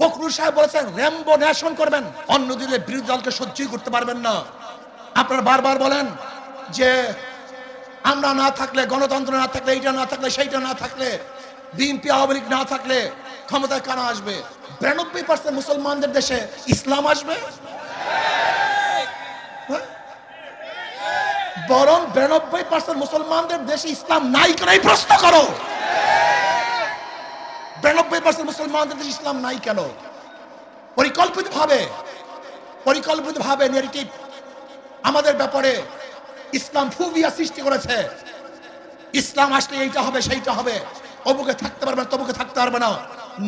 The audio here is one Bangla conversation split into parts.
ফখরুল সাহেব বলেছেন, র্যাম্বো ন্যাশন করবেন অন্য দিনের বিরোধী দলকে সহ্যই করতে পারবেন না। আপনারা বারবার বলেন যে, আমরা না থাকলে, গণতন্ত্র না থাকলে, এইটা না থাকলে, সেইটা না থাকলে, বিএনপি, আওয়ামী লীগ না থাকলে ক্ষমতায় কারা আসবে? বিরানব্বই পার্সেন্ট মুসলমানদের দেশে ইসলাম আসবে? হ্যাঁ? বরং বিরানব্বই পার্সেন্ট মুসলমানদের দেশে ইসলাম নাই এই প্রশ্ন করো। বিরানব্বই পার্সেন্ট মুসলমানদের দেশে ইসলাম নাই কেন? পরিকল্পিত ভাবে পরিকল্পিত ভাবে নেগেটিভ আমাদের ব্যাপারে ইসলাম ফুবিয়া সৃষ্টি করেছে। ইসলাম আসলে এইটা হবে, সেইটা হবে। অমুকে থাকতে পারবে না, তমুকে থাকতে পারবে না।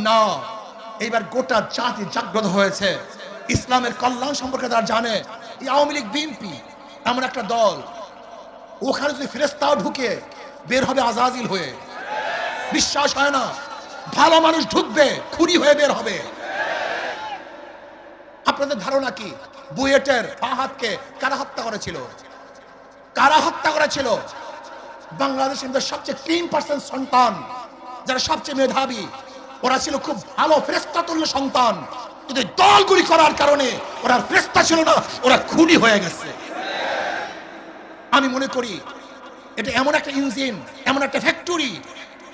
না, এইবার গোটা জাতি জাগ্রত হয়েছে। ইসলামের কল্যাণ সম্পর্কে তারা জানে। এই আওয়ামী লীগ, বিএনপি, এমন একটা দল, ওখানে যদি ফেরেস্তাও ঢুকে বের হবে আজাজিল হয়ে। বিশ্বাস হয় না। ভালো মানুষ ঢুকবে, খুনি হয়ে বের হবে। আপনাদের ধারণা কি? বুয়েটের ফাহাদকে কারা হত্যা করেছিল? কারা হত্যা করেছিল? বাংলাদেশের সবচেয়ে তিন পার্সেন্ট সন্তান, যারা সবচেয়ে মেধাবী। ওরা ছিল খুব ভালো ফ্রেস্তাতুল্য সন্তান। কিন্তু দলগুলি করার কারণে ওরা ফ্রেস্তা ছিল না, ওরা খুনি হয়ে গেছে। আমি মনে করি, এটা এমন একটা ইঞ্জিন এমন একটা ফ্যাক্টরি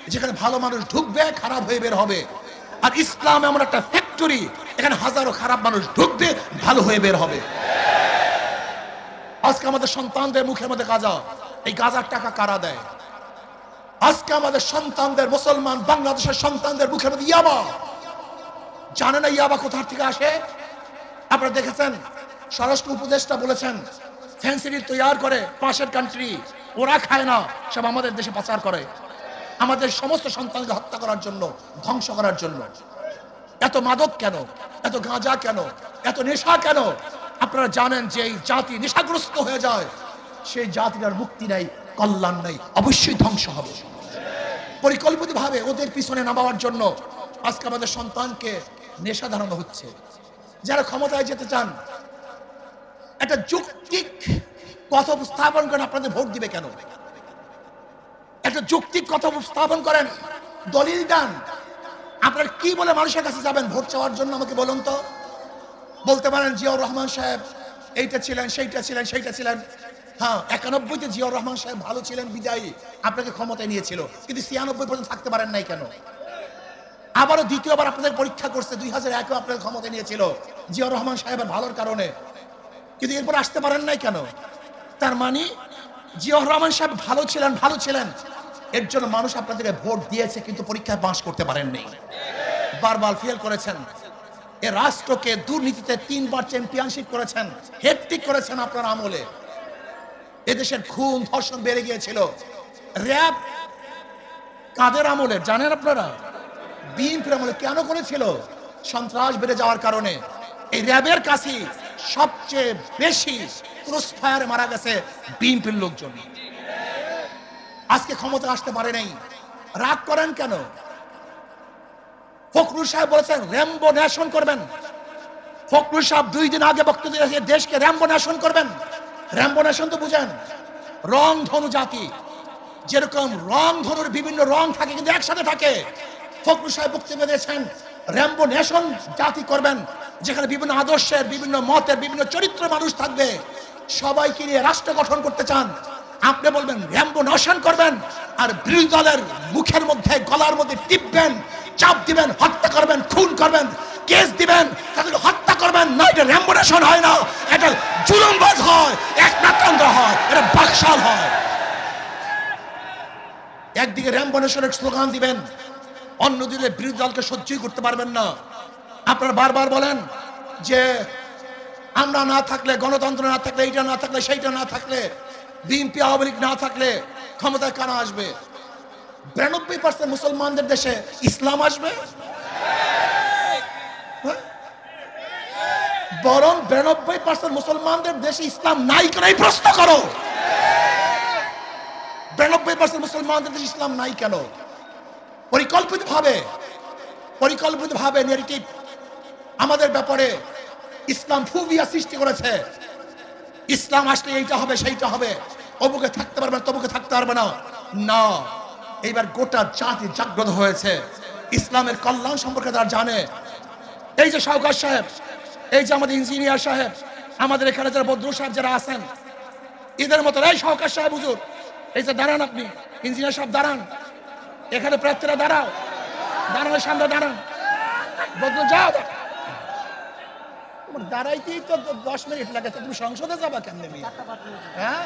যেখানে ভালো মানুষ ঢুকবে, খারাপ হয়ে বের হবে। আর ইসলাম এমন একটা ফ্যাক্টরি এখানে হাজারো খারাপ মানুষ ঢুকবে, ভালো হয়ে বের হবে। আজকে আমাদের সন্তানদের মুখের মধ্যে গাজা। এই গাজার টাকা কারা দেয়? আজকে আমাদের সন্তানদের, মুসলমান বাংলাদেশের সন্তানদের মুখের মধ্যে ইয়াবা। জানে না ইয়াবা কোথার থেকে আসে? আপনারা দেখেছেন, স্বরাষ্ট্র উপদেষ্টা বলেছেন ফ্যান্সিডিল তৈয়ার করে পাশের কান্ট্রি ওরা খায় না, সব আমাদের দেশে পাচার করে। আমাদের সমস্ত সন্তানকে হত্যা করার জন্য, ধ্বংস করার জন্য। এত মাদক কেন? এত গাঁজা কেন? এত নেশা কেন? আপনারা জানেন যে এই জাতি নেশাগ্রস্ত হয়ে যায়। সেই জাতির আর মুক্তি নাই, কল্যাণ নাই, অবশ্যই ধ্বংস হবে। পরিকল্পিত ভাবে ওদের পিছনে নামাবার জন্য আজকে আমাদের সন্তানকে নেশা ধারণ হচ্ছে। যারা ক্ষমতায় যেতে চান, একটা যৌক্তিক কথা উপস্থাপন করেন আপনাদের ভোট দিবে কেন? একটা যৌক্তিক কথা উপস্থাপন করেন। দলিল দেন। আপনারা কি বলে মানুষের কাছে যাবেন ভোট চাওয়ার জন্য আমাকে বলুন তো? বলতে পারেন, জিয়াউর রহমান সাহেব এইটা ছিলেন, সেইটা ছিলেন সেইটা ছিলেন। হ্যাঁ একানব্বইতে জিয়াউর রহমান সাহেব ভালো ছিলেন, বিদায়ী। আপনাকে ক্ষমতায় নিয়েছিল। কিন্তু ছিয়ানব্বই পর্যন্ত থাকতে পারেন নাই কেন? আবারও দ্বিতীয়বার আপনাদের পরীক্ষা করছে, দুই হাজার একেও আপনাদের ক্ষমতায় নিয়েছিল জিয়াউর রহমান সাহেবের ভালোর কারণে। কিন্তু এরপর আসতে পারেন নাই কেন? তার মানে জিয়াউর রহমান সাহেব ভালো ছিলেন ভালো ছিলেন। এর জন্য মানুষ আপনাদেরকে ভোট দিয়েছে, কিন্তু পরীক্ষায় পাশ করতে পারেননি। বারবার ফেল করেছেন। এ রাষ্ট্রকে দুর্নীতিতে তিনবার চ্যাম্পিয়নশিপ করেছেন হেট্রিক করেছেন আপনার আমলে। এদেশের খুন, ধর্ষণ বেড়ে গিয়েছিল। র্যাব কাদের আমলে, জানেন আপনারা? বিএনপির আমলে কেন করেছিল? সন্ত্রাস বেড়ে যাওয়ার কারণে। এই র্যাবের কাছে সবচেয়ে বেশি ক্রস ফায়ারে মারা গেছে বিএনপির লোকজন। আজকে ক্ষমতা আসতে পারে নাই। রাগ করেন কেন? ফখরুল সাহেব বলেছেন র্যাম্বো ন্যাশন করবেন। ফখরুল সাহেব দুই দিন আগে বক্তব্য দিয়েছে, দেশকে র্যাম্বো ন্যাশন করবেন। র্যাম্বো ন্যাশন তো বুঝেন, রং ধনু জাতি। যেরকম রং ধনুর বিভিন্ন রং থাকে, কিন্তু একসাথে থাকে। ফখরুল সাহেব বক্তব্য দিয়েছেন র্যাম্বো ন্যাশন জাতি করবেন, যেখানে বিভিন্ন আদর্শের, বিভিন্ন মতের, বিভিন্ন চরিত্র মানুষ থাকবে। সবাইকে নিয়ে রাষ্ট্র গঠন করতে চান। আপনি বলবেন র্যাম্বো নশন করবেন? আর বিরোধী দলের মুখের মধ্যে, গলার মধ্যে টিপবেন, চাপ দিবেন, হত্যা করবেন, খুন করবেন, কেস দিবেন, তাদের হত্যা করবেন। না, এটা র্যাম্বো নশন হয় না, এটা জুলুমবাজ হয় একনাতন্ত্র হয়, এটা বাকশাল হয়। একদিকে র্যাম্বো নেশনের স্লোগান দিবেন অন্যদিকে বিরোধী দলকে সহ্যই করতে পারবেন না। আপনারা বারবার বলেন যে আমরা না থাকলে, গণতন্ত্র না থাকলে, এইটা না থাকলে, সেইটা না থাকলে, বিএনপি, আওয়ামী লীগ না থাকলে ক্ষমতায় কারা আসবে? বিরানব্বই পার্সেন্ট মুসলমানদের দেশে ইসলাম আসবে? হ্যাঁ? বরং বিরানব্বই পার্সেন্ট মুসলমানদের দেশে ইসলাম নাই কেন প্রশ্ন করো? বিরানব্বই পার্সেন্ট মুসলমানদের দেশে ইসলাম নাই কেন? পরিকল্পিত ভাবে পরিকল্পিত ভাবে নেগেটিভ আমাদের ব্যাপারে ইসলাম ফুবিয়া সৃষ্টি করেছে। ইসলাম আসলে এইটা হবে, সেইটা হবে। অমুকে থাকতে পারবে না, তমুকে থাকতে পারবে না। না, এইবার গোটা জাতি জাগ্রত হয়েছে। ইসলামের কল্যাণ সম্পর্কে তারা জানে। এই যে সরকার সাহেব, এই যে আমাদের ইঞ্জিনিয়ার সাহেব, আমাদের এখানে যারা বদ্রু সাহেব যারা আছেন, এদের মতো, এই সরকার সাহেব হুজুর, এই যে দাঁড়ান আপনি ইঞ্জিনিয়ার সাহেব দাঁড়ান। এখানে প্রার্থীরা দাঁড়াও। দাঁড়ানোর সামনে দাঁড়ান বদলু যাও। তোমার দাঁড়াইতেই তো দশ মিনিট লাগে তুমি সংসদে যাবা কেমনে? হ্যাঁ?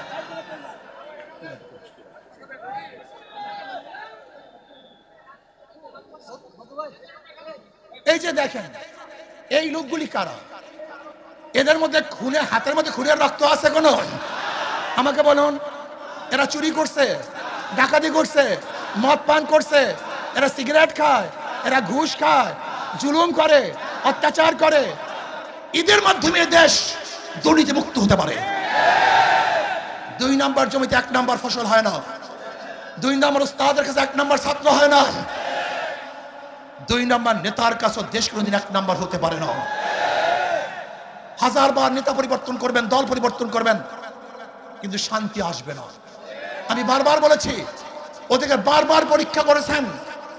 এই যে দেখেন, এই লোকগুলি কারা? এদের মধ্যে খুনে, হাতের মধ্যে খুনের রক্ত আছে কোনো? আমাকে বলুন, এরা চুরি করছে, ডাকাতি করছে মদ পান করছে, এরা সিগারেট খায়, এরা ঘুষ খায়, জুলুম করে, অত্যাচার করে। ঈদের মাধ্যমে দেশ দুর্নীতি মুক্ত হতে পারে। দুই নাম্বার জমিতে এক নাম্বার ফসল হয় না। দুই নাম্বার ওস্তাদের কাছে এক নাম্বার ছাত্র হয় না। দুই নাম্বার নেতার কাছে দেশ কোনোদিন এক নাম্বার হতে পারে না। হাজারবার নেতা পরিবর্তন করবেন, দল পরিবর্তন করবেন, কিন্তু শান্তি আসবে না। আমি বারবার বলেছি ওদেরকে বারবার পরীক্ষা করেছেন,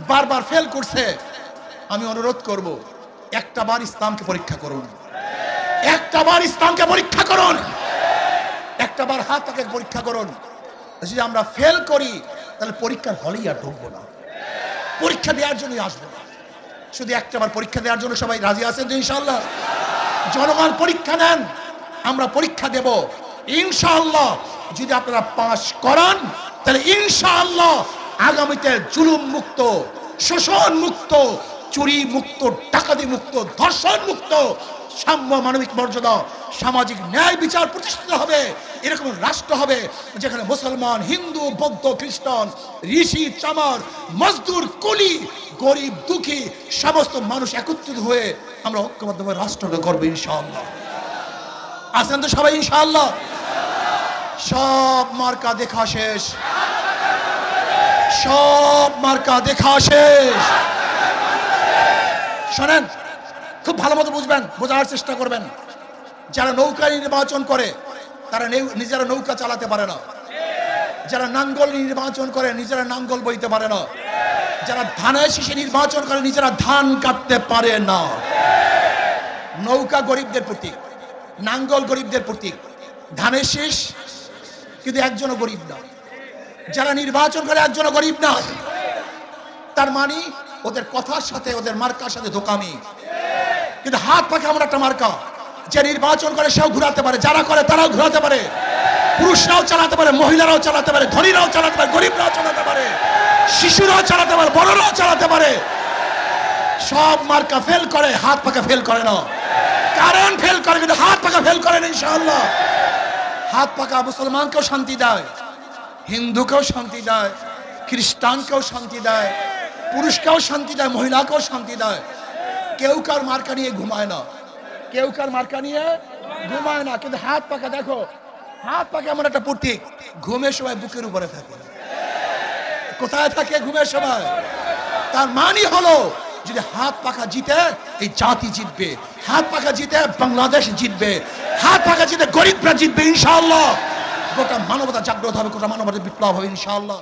বারবার ফেল করছে। আমি অনুরোধ করব, একটা বার ইসলামকে পরীক্ষা করুন। একটা বার ইসলামকে পরীক্ষা করুন। একটা বার হাত তাকে পরীক্ষা করুন। যদি আমরা ফেল করি, তাহলে পরীক্ষার হলেই আর ঢুকবো না। পরীক্ষা দেওয়ার জন্যই আসব না। শুধু একটা বার পরীক্ষা দেওয়ার জন্য সবাই রাজি আছেন তো ইনশাল্লাহ জনগণ পরীক্ষা নেন, আমরা পরীক্ষা দেব। ইনশাল্লাহ যদি আপনারা পাশ করান তাহলে ইনশাআল্লাহ আগামীতে জুলুম মুক্ত, শোষণ মুক্ত, চুরি মুক্ত, ডাকাতি মুক্ত, ধর্ষণ মুক্ত, সাম্য মানবিক মর্যাদা, সামাজিক ন্যায় বিচার প্রতিষ্ঠিত হবে, এরকম রাষ্ট্র হবে যেখানে মুসলমান, হিন্দু, বৌদ্ধ, খ্রিস্টান, ঋষি, চামার, মজদুর, কুলি, গরিব, দুঃখী, সমস্ত মানুষ একত্রিত হয়ে আমরা ঐক্যবদ্ধভাবে রাষ্ট্রকে করব ইনশাআল্লাহ। আছেন তো সবাই ইনশাআল্লাহ? সব মার্কা দেখা শেষ। সব মার্কা দেখা শেষ। শোনেন, খুব ভালো মতো বুঝবেন, বোঝার চেষ্টা করবেন। যারা নৌকা নির্বাচন করে, তারা নিজেরা নৌকা চালাতে পারে না। যারা নাঙ্গল নির্বাচন করে, নিজেরা নাঙ্গল বইতে পারে না। যারা ধানের শীষে নির্বাচন করে, নিজেরা ধান কাটতে পারে না। নৌকা গরিবদের প্রতীক, নাঙ্গল গরিবদের প্রতীক। ধানের শীষ কিন্তু একজনও গরিব না। যারা নির্বাচন করে একজনও গরিব না। তার মানে ওদের কথার সাথে, ওদের মার্কার সাথে দোকামি কিন্তু হাত পাখা এমন একটা মার্কা, যে নির্বাচন করে সেও ঘুরাতে পারে, যারা করে তারাও ঘুরাতে পারে। পুরুষরাও চালাতে পারে, মহিলারাও চালাতে পারে, ধনীরাও চালাতে পারে, গরিবরাও চালাতে পারে, শিশুরাও চালাতে পারে, বড়রাও চালাতে পারে। সব মার্কা ফেল করে, হাত পাকা ফেল করে না। কারণ ফেল করে, কিন্তু হাত পাকা ফেল করে না, ইনশাআল্লাহ। হাত পাকা মুসলমানকেও শান্তি দেয়, হিন্দুকেও শান্তি দেয়, খ্রিস্টানকেও শান্তি দেয়, পুরুষকেও শান্তি দেয়, মহিলাকেও শান্তি দেয়। কেউ কার মার্কা নিয়ে ঘুমায় না। কেউ কার মার্কা নিয়ে ঘুমায় না। কিন্তু হাত পাকা, দেখো, হাত পাকা এমন একটা প্রতীক ঘুমের সময় বুকের উপরে থাকে। কোথায় থাকে ঘুমের সময় তার মানি হলো, যদি হাত পাখা জিতে, এই জাতি জিতবে। হাত পাখা জিতে, বাংলাদেশ জিতবে। হাত পাখা জিতে গরিবরা জিতবে ইনশাআল্লাহ। গোটা মানবতা জাগ্রত হবে, গোটা মানবতা বিপ্লব হবে ইনশাআল্লাহ।